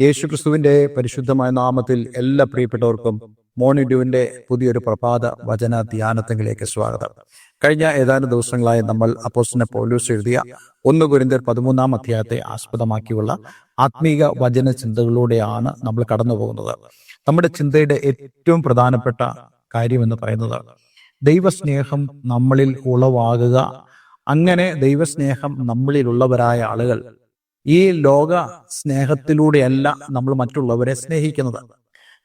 യേശുക്രിസ്തുവിന്റെ പരിശുദ്ധമായ നാമത്തിൽ എല്ലാ പ്രിയപ്പെട്ടവർക്കും മോർണിംഗ് ഡ്യൂവിന്റെ പുതിയൊരു പ്രഭാത വചന ധ്യാനത്തിലേക്ക് സ്വാഗതം. കഴിഞ്ഞ ഏതാനും ദിവസങ്ങളായി നമ്മൾ അപ്പോസ്തലൻ പോലീസ് എഴുതിയ ഒന്ന് കുരിന്തർ പതിമൂന്നാം അധ്യായത്തെ ആസ്പദമാക്കിയുള്ള ആത്മീക വചന ചിന്തകളിലൂടെയാണ് നമ്മൾ കടന്നു പോകുന്നത് നമ്മുടെ ചിന്തയുടെ ഏറ്റവും പ്രധാനപ്പെട്ട കാര്യം എന്ന് പറയുന്നത് ദൈവസ്നേഹം നമ്മളിൽ ഉളവാകുക. അങ്ങനെ ദൈവസ്നേഹം നമ്മളിലുള്ളവരായ ആളുകൾ ഈ ലോക സ്നേഹത്തിലൂടെയല്ല നമ്മൾ മറ്റുള്ളവരെ സ്നേഹിക്കുന്നത്.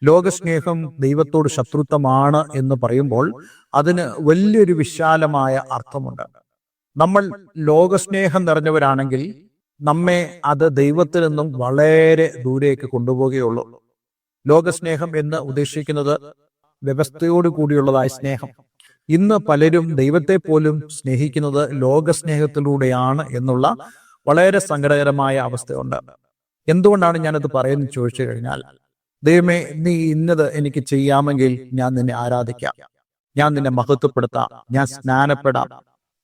ലോകസ്നേഹം ദൈവത്തോട് ശത്രുത്വമാണ് എന്ന് പറയുമ്പോൾ അതിന് വലിയൊരു വിശാലമായ അർത്ഥമുണ്ട്. നമ്മൾ ലോകസ്നേഹം നിറഞ്ഞവരാണെങ്കിൽ നമ്മെ അത് ദൈവത്തിൽ നിന്നും വളരെ ദൂരേക്ക് കൊണ്ടുപോവുകയുള്ളൂ. ലോകസ്നേഹം എന്ന് ഉദ്ദേശിക്കുന്നത് വ്യവസ്ഥയോട് കൂടിയുള്ളതായ സ്നേഹം. ഇന്ന് പലരും ദൈവത്തെ പോലും സ്നേഹിക്കുന്നത് ലോകസ്നേഹത്തിലൂടെയാണ് എന്നുള്ള വളരെ സങ്കടകരമായ അവസ്ഥയുണ്ട്. എന്തുകൊണ്ടാണ് ഞാനത് പറയുന്നത് ചോദിച്ചു കഴിഞ്ഞാൽ ദൈവമേ നീ ഇന്നത് എനിക്ക് ചെയ്യാമെങ്കിൽ ഞാൻ നിന്നെ ആരാധിക്കാം. ഞാൻ നിന്നെ മഹത്വപ്പെടുത്താം. ഞാൻ സ്നാനപ്പെടാം.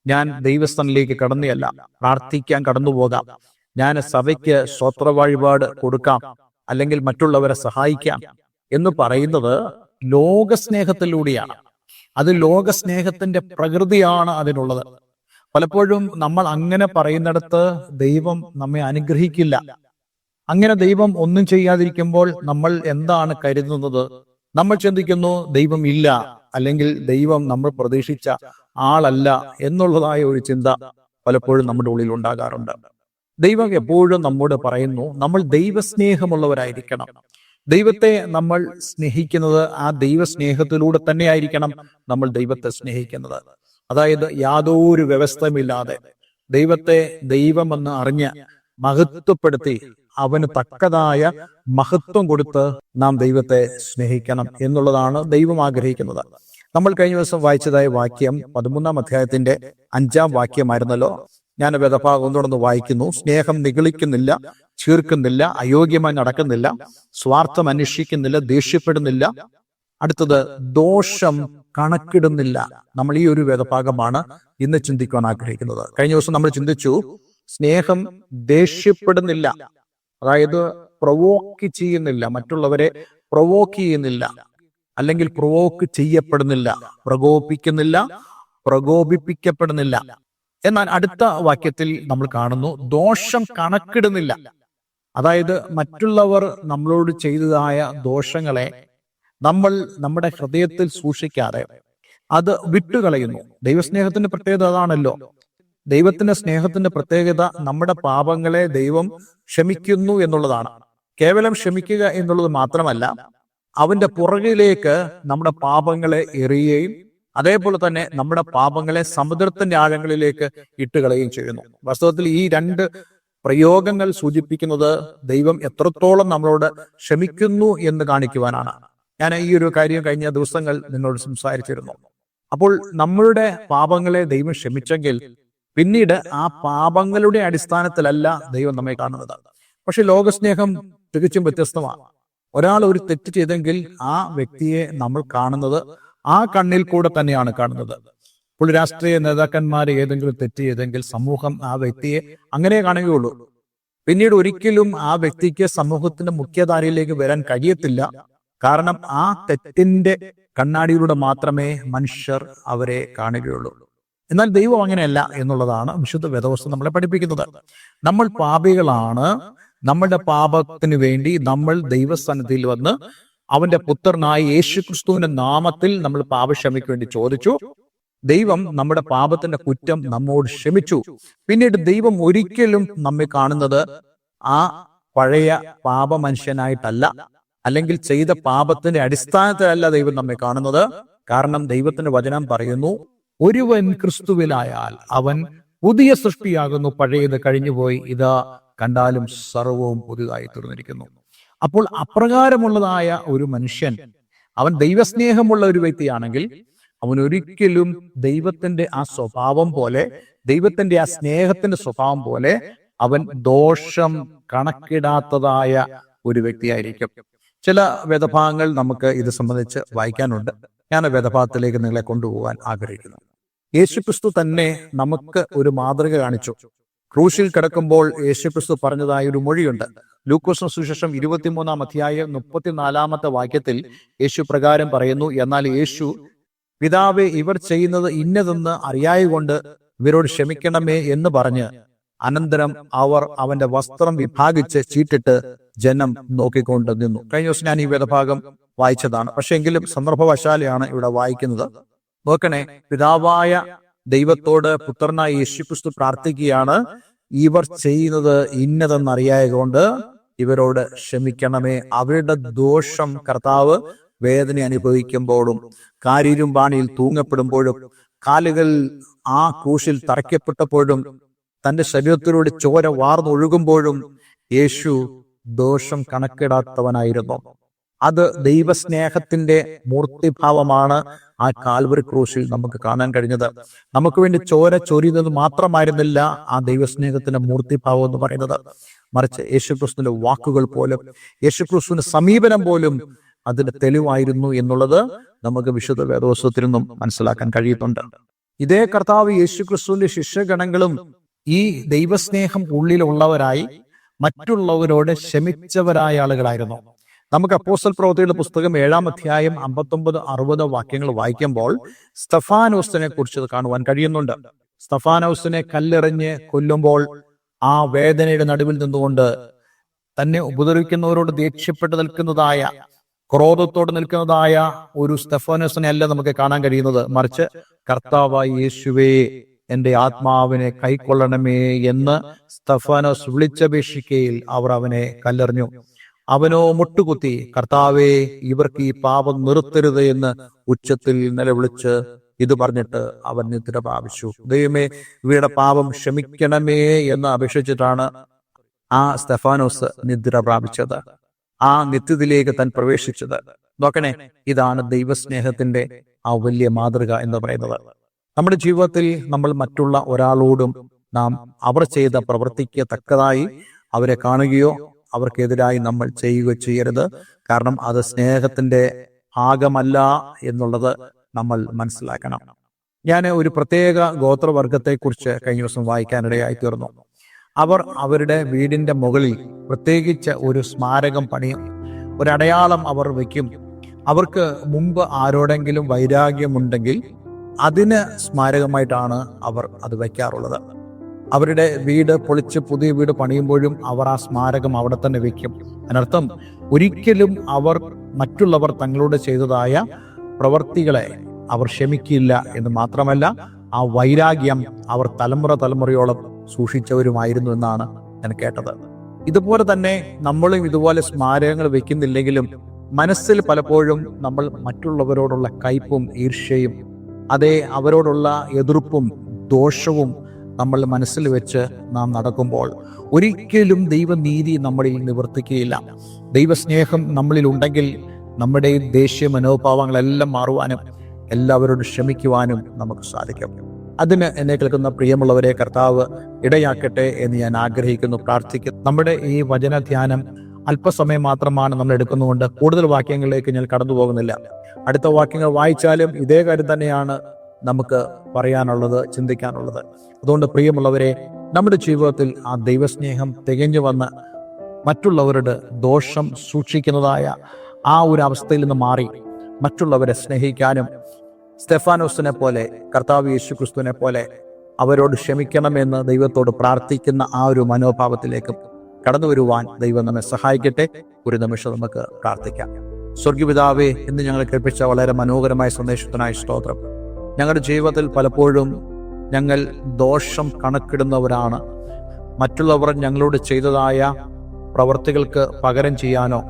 ഞാൻ ദൈവസ്ഥാനിലേക്ക് കടന്നുയല്ല പ്രാർത്ഥിക്കാൻ കടന്നുപോകാം. ഞാൻ സഭയ്ക്ക് സ്വത്ര വഴിപാട് കൊടുക്കാം അല്ലെങ്കിൽ മറ്റുള്ളവരെ സഹായിക്കാം എന്ന് പറയുന്നത് ലോകസ്നേഹത്തിലൂടെയാണ്. അത് ലോകസ്നേഹത്തിന്റെ പ്രകൃതിയാണ് അതിനുള്ളത്. പലപ്പോഴും നമ്മൾ അങ്ങനെ പറയുന്നിടത്ത് ദൈവം നമ്മെ അനുഗ്രഹിക്കില്ല. അങ്ങനെ ദൈവം ഒന്നും ചെയ്യാതിരിക്കുമ്പോൾ നമ്മൾ എന്താണ് കരുതുന്നത്? നമ്മൾ ചിന്തിക്കുന്നു ദൈവം ഇല്ല അല്ലെങ്കിൽ ദൈവം നമ്മൾ പ്രതീക്ഷിച്ച ആളല്ല എന്നുള്ളതായ ഒരു ചിന്ത പലപ്പോഴും നമ്മുടെ ഉള്ളിൽ ഉണ്ടാകാറുണ്ട്. ദൈവം എപ്പോഴും നമ്മോട് പറയുന്നു നമ്മൾ ദൈവസ്നേഹമുള്ളവരായിരിക്കണം. ദൈവത്തെ നമ്മൾ സ്നേഹിക്കുന്നത് ആ ദൈവസ്നേഹത്തിലൂടെ തന്നെ ആയിരിക്കണം നമ്മൾ ദൈവത്തെ സ്നേഹിക്കുന്നത്. അതായത് യാതൊരു വ്യവസ്ഥയുമില്ലാതെ ദൈവത്തെ ദൈവമെന്ന് അറിഞ്ഞ് മഹത്വപ്പെടുത്തി അവന് തക്കതായ മഹത്വം കൊടുത്ത് നാം ദൈവത്തെ സ്നേഹിക്കണം എന്നുള്ളതാണ് ദൈവം ആഗ്രഹിക്കുന്നത്. നമ്മൾ കഴിഞ്ഞ ദിവസം വായിച്ചതായ വാക്യം പതിമൂന്നാം അധ്യായത്തിന്റെ അഞ്ചാം വാക്യമായിരുന്നല്ലോ. ഞാൻ വേദഭാഗം തുടർന്ന് വായിക്കുന്നു. സ്നേഹം നിഗളിക്കുന്നില്ല ചീർക്കുന്നില്ല അയോഗ്യമായി നടക്കുന്നില്ല സ്വാർത്ഥം അന്വേഷിക്കുന്നില്ല ദേഷ്യപ്പെടുന്നില്ല. അടുത്തത് ദോഷം കണക്കിടുന്നില്ല. നമ്മൾ ഈ ഒരു വേദഭാഗമാണ് ഇന്ന് ചിന്തിക്കുവാൻ ആഗ്രഹിക്കുന്നത്. കഴിഞ്ഞ ദിവസം നമ്മൾ ചിന്തിച്ചു സ്നേഹം ദേഷ്യപ്പെടുന്നില്ല. അതായത് പ്രൊവോക്ക് ചെയ്യുന്നില്ല. മറ്റുള്ളവരെ പ്രൊവോക്ക് ചെയ്യുന്നില്ല. അല്ലെങ്കിൽ പ്രൊവോക്ക് ചെയ്യപ്പെടുന്നില്ല. പ്രകോപിക്കുന്നില്ല പ്രകോപിപ്പിക്കപ്പെടുന്നില്ല. എന്നാൽ അടുത്ത വാക്യത്തിൽ നമ്മൾ കാണുന്നു ദോഷം കണക്കിടുന്നില്ല. അതായത് മറ്റുള്ളവർ നമ്മളോട് ചെയ്തതായ ദോഷങ്ങളെ നമ്മൾ നമ്മുടെ ഹൃദയത്തിൽ സൂക്ഷിക്കാതെ അത് വിട്ടുകളയുന്നു. ദൈവസ്നേഹത്തിന്റെ പ്രത്യേകത അതാണല്ലോ. ദൈവത്തിന്റെ സ്നേഹത്തിന്റെ പ്രത്യേകത നമ്മുടെ പാപങ്ങളെ ദൈവം ക്ഷമിക്കുന്നു എന്നുള്ളതാണ്. കേവലം ക്ഷമിക്കുക എന്നുള്ളത് മാത്രമല്ല അവന്റെ പുറകിലേക്ക് നമ്മുടെ പാപങ്ങളെ എറിയുകയും അതേപോലെ തന്നെ നമ്മുടെ പാപങ്ങളെ സമുദ്രത്തിന്റെ ആഴങ്ങളിലേക്ക് ഇട്ടുകളയുകയും ചെയ്യുന്നു. വാസ്തവത്തിൽ ഈ രണ്ട് പ്രയോഗങ്ങൾ സൂചിപ്പിക്കുന്നത് ദൈവം എത്രത്തോളം നമ്മളോട് ക്ഷമിക്കുന്നു എന്ന് കാണിക്കുവാനാണ്. ഞാൻ ഈ ഒരു കാര്യം കഴിഞ്ഞ ദിവസങ്ങൾ നിങ്ങളോട് സംസാരിച്ചിരുന്നു. അപ്പോൾ നമ്മളുടെ പാപങ്ങളെ ദൈവം ക്ഷമിച്ചെങ്കിൽ പിന്നീട് ആ പാപങ്ങളുടെ അടിസ്ഥാനത്തിലല്ല ദൈവം നമ്മെ കാണുന്നത്. പക്ഷെ ലോകസ്നേഹം തികച്ചും വ്യത്യസ്തമാണ് ഒരാൾ ഒരു തെറ്റ് ചെയ്തെങ്കിൽ ആ വ്യക്തിയെ നമ്മൾ കാണുന്നത് ആ കണ്ണിൽ കൂടെ തന്നെയാണ് കാണുന്നത്. ഇപ്പോൾ രാഷ്ട്രീയ നേതാക്കന്മാർ ഏതെങ്കിലും തെറ്റ് ചെയ്തെങ്കിൽ സമൂഹം ആ വ്യക്തിയെ അങ്ങനെ കാണുകയുള്ളൂ. പിന്നീട് ഒരിക്കലും ആ വ്യക്തിക്ക് സമൂഹത്തിന്റെ മുഖ്യധാരയിലേക്ക് വരാൻ കഴിയത്തില്ല. കാരണം ആ തെറ്റിന്റെ കണ്ണാടിയിലൂടെ മാത്രമേ മനുഷ്യർ അവരെ കാണുകയുള്ളൂ എന്നാൽ ദൈവം അങ്ങനെയല്ല എന്നുള്ളതാണ് വിശുദ്ധ വേദവസ്തു നമ്മളെ പഠിപ്പിക്കുന്നത്. നമ്മൾ പാപികളാണ്. നമ്മളുടെ പാപത്തിന് വേണ്ടി നമ്മൾ ദൈവസ്ഥാനത്തിൽ വന്ന് അവന്റെ പുത്രനായ യേശു ക്രിസ്തുവിന്റെ നാമത്തിൽ നമ്മൾ പാപക്ഷമയ്ക്ക് വേണ്ടി ചോദിച്ചു. ദൈവം നമ്മുടെ പാപത്തിന്റെ കുറ്റം നമ്മോട് ക്ഷമിച്ചു. പിന്നീട് ദൈവം ഒരിക്കലും നമ്മെ കാണുന്നത് ആ പഴയ പാപ മനുഷ്യനായിട്ടല്ല അല്ലെങ്കിൽ ചെയ്ത പാപത്തിന്റെ അടിസ്ഥാനത്തിലല്ല ദൈവം നമ്മെ കാണുന്നത്. കാരണം ദൈവത്തിന്റെ വചനം പറയുന്നു ഒരുവൻ ക്രിസ്തുവിലായാൽ അവൻ പുതിയ സൃഷ്ടിയാകുന്നു പഴയത് കഴിഞ്ഞുപോയി ഇതാ കണ്ടാലും സർവവും പുതുതായി തീർന്നിരിക്കുന്നു. അപ്പോൾ അപ്രകാരമുള്ളതായ ഒരു മനുഷ്യൻ അവൻ ദൈവസ്നേഹമുള്ള ഒരു വ്യക്തിയാണെങ്കിൽ അവൻ ഒരിക്കലും ദൈവത്തിന്റെ ആ സ്വഭാവം പോലെ ദൈവത്തിന്റെ ആ സ്നേഹത്തിന്റെ സ്വഭാവം പോലെ അവൻ ദോഷം കണക്കിടാത്തതായ ഒരു വ്യക്തിയായിരിക്കും. ചില വേദഭാഗങ്ങൾ നമുക്ക് ഇത് സംബന്ധിച്ച് വായിക്കാനുണ്ട്. ഞാൻ വേദഭാഗത്തിലേക്ക് നിങ്ങളെ കൊണ്ടുപോകാൻ ആഗ്രഹിക്കുന്നു. യേശുക്രിസ്തു തന്നെ നമുക്ക് ഒരു മാതൃക കാണിച്ചു. ക്രൂശിൽ കിടക്കുമ്പോൾ യേശുക്രിസ്തു പറഞ്ഞതായ ഒരു മൊഴിയുണ്ട്. ലൂക്കോസിന് സുശേഷം ഇരുപത്തിമൂന്നാം അധ്യായം മുപ്പത്തിനാലാമത്തെ വാക്യത്തിൽ യേശു പ്രകാരം പറയുന്നു എന്നാൽ യേശു പിതാവെ ഇവർ ചെയ്യുന്നത് ഇന്നതെന്ന് അറിയായകൊണ്ട് ഇവരോട് ക്ഷമിക്കണമേ എന്ന് പറഞ്ഞ് അനന്തരം അവർ അവന്റെ വസ്ത്രം വിഭാഗിച്ച് ചീട്ടിട്ട് ജനം നോക്കിക്കൊണ്ട് നിന്നു. കഴിഞ്ഞ ദിവസം ഞാൻ ഈ വേദഭാഗം വായിച്ചതാണ്. പക്ഷെ എങ്കിലും സന്ദർഭവശാലയാണ് ഇവിടെ വായിക്കുന്നത്. നോക്കണേ പിതാവായ ദൈവത്തോട് പുത്രനായ യേശുക്രിസ്തു പ്രാർത്ഥിക്കുകയാണ്. ഇവർ ചെയ്യുന്നത് ഇന്നതെന്നറിയായതുകൊണ്ട് ഇവരോട് ക്ഷമിക്കണമേ. അവരുടെ ദോഷം കർത്താവ് വേദന അനുഭവിക്കുമ്പോഴും കാരീരും ബാണിയിൽ തൂങ്ങപ്പെടുമ്പോഴും കാലുകൾ ആ കൂശിൽ തറയ്ക്കപ്പെട്ടപ്പോഴും തന്റെ ശരീരത്തിലൂടെ ചോര വാർന്നൊഴുകുമ്പോഴും യേശു ദോഷം കണക്കിടാത്തവനായിരുന്നു. അത് ദൈവസ്നേഹത്തിന്റെ മൂർത്തിഭാവമാണ് ആ കാൽവറി ക്രൂശിൽ നമുക്ക് കാണാൻ കഴിഞ്ഞത്. നമുക്ക് വേണ്ടി ചോര ചൊരിയുന്നത് മാത്രമായിരുന്നില്ല ആ ദൈവസ്നേഹത്തിന്റെ മൂർത്തിഭാവം എന്ന് പറയുന്നത്. മറിച്ച് യേശുക്രിസ്തുവിന്റെ വാക്കുകൾ പോലും യേശുക്രിസ്തുവിന്റെ സമീപനം പോലും അതിന്റെ തെളിവായിരുന്നു എന്നുള്ളത് നമുക്ക് വിശുദ്ധ വേദോത്സവത്തിൽ നിന്നും മനസ്സിലാക്കാൻ കഴിയുന്നുണ്ട്. ഇതേ കർത്താവ് യേശുക്രിസ്തുവിന്റെ ശിഷ്യഗണങ്ങളും ഈ ദൈവസ്നേഹം ഉള്ളിലുള്ളവരായി മറ്റുള്ളവരോട് ക്ഷമിച്ചവരായ ആളുകളായിരുന്നു. നമുക്ക് അപ്പോസ്റ്റൽ പ്രവൃത്തിയുടെ പുസ്തകം ഏഴാം അധ്യായം അമ്പത്തൊമ്പത് അറുപത് വാക്യങ്ങൾ വായിക്കുമ്പോൾ സ്തഫാനോസിനെ കുറിച്ച് കാണുവാൻ കഴിയുന്നുണ്ട്. സ്തഫാനോസിനെ കല്ലെറിഞ്ഞ് കൊല്ലുമ്പോൾ ആ വേദനയുടെ നടുവിൽ നിന്നുകൊണ്ട് തന്നെ ഉപദ്രവിക്കുന്നവരോട് ദേഷ്യപ്പെട്ട് നിൽക്കുന്നതായ ക്രോധത്തോട് നിൽക്കുന്നതായ ഒരു സ്തഫാനോസിനെ അല്ല നമുക്ക് കാണാൻ കഴിയുന്നത്. മറിച്ച് കർത്താവായി യേശുവേ എന്റെ ആത്മാവിനെ കൈക്കൊള്ളണമേ എന്ന് സ്തഫാനോസ് വിളിച്ചപേക്ഷിക്കയിൽ അവർ അവനെ കല്ലെറിഞ്ഞു. അവനോ മുട്ടുകുത്തി കർത്താവെ ഇവർക്ക് ഈ പാപം നിർത്തരുത് എന്ന് ഉച്ചത്തിൽ നിലവിളിച്ച് ഇത് പറഞ്ഞിട്ട് അവൻ നിദ്ര പ്രാപിച്ചു. ദൈവമേ ഇവയുടെ പാപം ക്ഷമിക്കണമേ എന്ന് അപേക്ഷിച്ചിട്ടാണ് ആ സ്തെഫാനോസ് നിദ്ര പ്രാപിച്ചത്. ആ നിത്യത്തിലേക്ക് താൻ പ്രവേശിച്ചത്. നോക്കണേ ഇതാണ് ദൈവസ്നേഹത്തിന്റെ ആ വലിയ മാതൃക എന്ന് പറയുന്നത്. നമ്മുടെ ജീവിതത്തിൽ നമ്മൾ മറ്റുള്ള ഒരാളോടും നാം അവർ ചെയ്ത പ്രവൃത്തിക്ക് തക്കതായി അവരെ കാണുകയോ അവർക്കെതിരായി നമ്മൾ ചെയ്യുകയോ ചെയ്യരുത്. കാരണം അത് സ്നേഹത്തിന്റെ ഭാഗമല്ല എന്നുള്ളത് നമ്മൾ മനസ്സിലാക്കണം. ഞാൻ ഒരു പ്രത്യേക ഗോത്രവർഗത്തെ കുറിച്ച് കഴിഞ്ഞ ദിവസം വായിക്കാനിടയായി തീർന്നു. അവർ അവരുടെ വീടിന്റെ മുകളിൽ പ്രത്യേകിച്ച് ഒരു സ്മാരകം പണിയും ഒരടയാളം അവർ വയ്ക്കും. അവർക്ക് മുമ്പ് ആരോടെങ്കിലും വൈരാഗ്യമുണ്ടെങ്കിൽ അതിന് സ്മാരകമായിട്ടാണ് അവർ അത് വയ്ക്കാറുള്ളത്. അവരുടെ വീട് പൊളിച്ച് പുതിയ വീട് പണിയുമ്പോഴും അവർ ആ സ്മാരകം അവിടെ തന്നെ വയ്ക്കും. അതിനർത്ഥം ഒരിക്കലും അവർ മറ്റുള്ളവർ തങ്ങളോട് ചെയ്തതായ പ്രവർത്തികളെ അവർ ക്ഷമിക്കില്ല എന്ന് മാത്രമല്ല ആ വൈരാഗ്യം അവർ തലമുറ തലമുറയോളം സൂക്ഷിച്ചവരുമായിരുന്നു എന്നാണ് ഞാൻ കേട്ടത്. ഇതുപോലെ തന്നെ നമ്മളും ഇതുപോലെ സ്മാരകങ്ങൾ വെക്കുന്നില്ലെങ്കിലും മനസ്സിൽ പലപ്പോഴും നമ്മൾ മറ്റുള്ളവരോടുള്ള കയ്പും ഈർഷ്യയും അതേ അവരോടുള്ള എതിർപ്പും ദോഷവും നമ്മൾ മനസ്സിൽ വെച്ച് നാം നടക്കുമ്പോൾ ഒരിക്കലും ദൈവനീതി നമ്മളിൽ നിവർത്തിക്കുകയില്ല. ദൈവസ്നേഹം നമ്മളിൽ ഉണ്ടെങ്കിൽ നമ്മുടെ ദേശീയ മനോഭാവങ്ങളെല്ലാം മാറുവാനും എല്ലാവരോടും ക്ഷമിക്കുവാനും നമുക്ക് സാധിക്കും. അതിന് എന്നെ കേൾക്കുന്ന പ്രിയമുള്ളവരെ കർത്താവ് ഇടയാക്കട്ടെ എന്ന് ഞാൻ ആഗ്രഹിക്കുന്നു പ്രാർത്ഥിക്കുന്നു. നമ്മുടെ ഈ വചന ധ്യാനം അല്പസമയം മാത്രമാണ് നമ്മൾ എടുക്കുന്നതുകൊണ്ട് കൂടുതൽ വാക്യങ്ങളിലേക്ക് ഞാൻ കടന്നു പോകുന്നില്ല അടുത്ത വാക്യങ്ങൾ വായിച്ചാലും ഇതേ കാര്യം തന്നെയാണ് നമുക്ക് പറയാനുള്ളത് ചിന്തിക്കാനുള്ളത്. അതുകൊണ്ട് പ്രിയമുള്ളവരെ നമ്മുടെ ജീവിതത്തിൽ ആ ദൈവസ്നേഹം തികഞ്ഞു വന്ന് മറ്റുള്ളവരുടെ ദോഷം സൂക്ഷിക്കുന്നതായ ആ ഒരു അവസ്ഥയിൽ നിന്ന് മാറി മറ്റുള്ളവരെ സ്നേഹിക്കാനും സ്റ്റെഫാനോസിനെ പോലെ കർത്താവ് യേശു ക്രിസ്തുവിനെ പോലെ അവരോട് ക്ഷമിക്കണമെന്ന് ദൈവത്തോട് പ്രാർത്ഥിക്കുന്ന ആ ഒരു മനോഭാവത്തിലേക്ക് കടന്നു വരുവാൻ ദൈവം നമ്മെ സഹായിക്കട്ടെ. ഒരു നിമിഷം നമുക്ക് പ്രാർത്ഥിക്കാം. സ്വർഗീപിതാവേ എന്ന് ഞങ്ങൾ കേൾപ്പിച്ച വളരെ മനോഹരമായ സന്ദേശത്തിനായി സ്തോത്രം. ഞങ്ങളുടെ ജീവിതത്തിൽ പലപ്പോഴും ഞങ്ങൾ ദോഷം കണക്കിടുന്നവരാണ്. മറ്റുള്ളവർ ഞങ്ങളോട് ചെയ്തതായ പ്രവർത്തികൾക്ക് പകരം ചെയ്യാനോ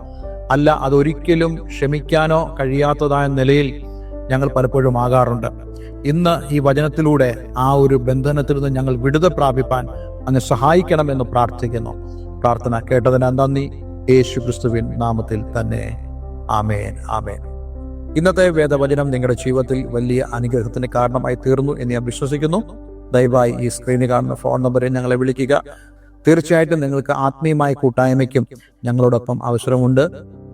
അല്ല അതൊരിക്കലും ക്ഷമിക്കാനോ കഴിയാത്തതായ നിലയിൽ ഞങ്ങൾ പലപ്പോഴും ആകാറുണ്ട്. ഇന്ന് ഈ വചനത്തിലൂടെ ആ ഒരു ബന്ധനത്തിൽ നിന്ന് ഞങ്ങൾ വിടുത പ്രാപിപ്പാൻ അങ്ങ് സഹായിക്കണമെന്ന് പ്രാർത്ഥിക്കുന്നു. പ്രാർത്ഥന കേട്ടതിന് നന്ദി. യേശു ക്രിസ്തുവിൻ നാമത്തിൽ തന്നെ. ആമേൻ ആമേൻ. ഇന്നത്തെ വേദവചനം നിങ്ങളുടെ ജീവിതത്തിൽ വലിയ അനുഗ്രഹത്തിന് കാരണമായി തീർന്നു എന്ന് ഞാൻ വിശ്വസിക്കുന്നു. ദയവായി ഈ സ്ക്രീനിൽ കാണുന്ന ഫോൺ നമ്പറിൽ ഞങ്ങളെ വിളിക്കുക. തീർച്ചയായിട്ടും നിങ്ങൾക്ക് ആത്മീയമായ കൂട്ടായ്മയ്ക്കും ഞങ്ങളോടൊപ്പം അവസരമുണ്ട്.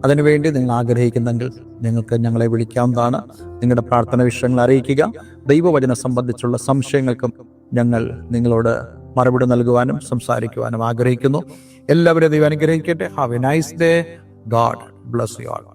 അതിനുവേണ്ടി നിങ്ങൾ ആഗ്രഹിക്കുന്നെങ്കിൽ നിങ്ങൾക്ക് ഞങ്ങളെ വിളിക്കാവുന്നതാണ്. നിങ്ങളുടെ പ്രാർത്ഥന വിഷയങ്ങൾ അറിയിക്കുക. ദൈവവചനം സംബന്ധിച്ചുള്ള സംശയങ്ങൾക്കും ഞങ്ങൾ നിങ്ങളോട് മറുപടി നൽകുവാനും സംസാരിക്കുവാനും ആഗ്രഹിക്കുന്നു. എല്ലാവരും ദൈവം അനുഗ്രഹിക്കട്ടെ. Have a nice day God bless you all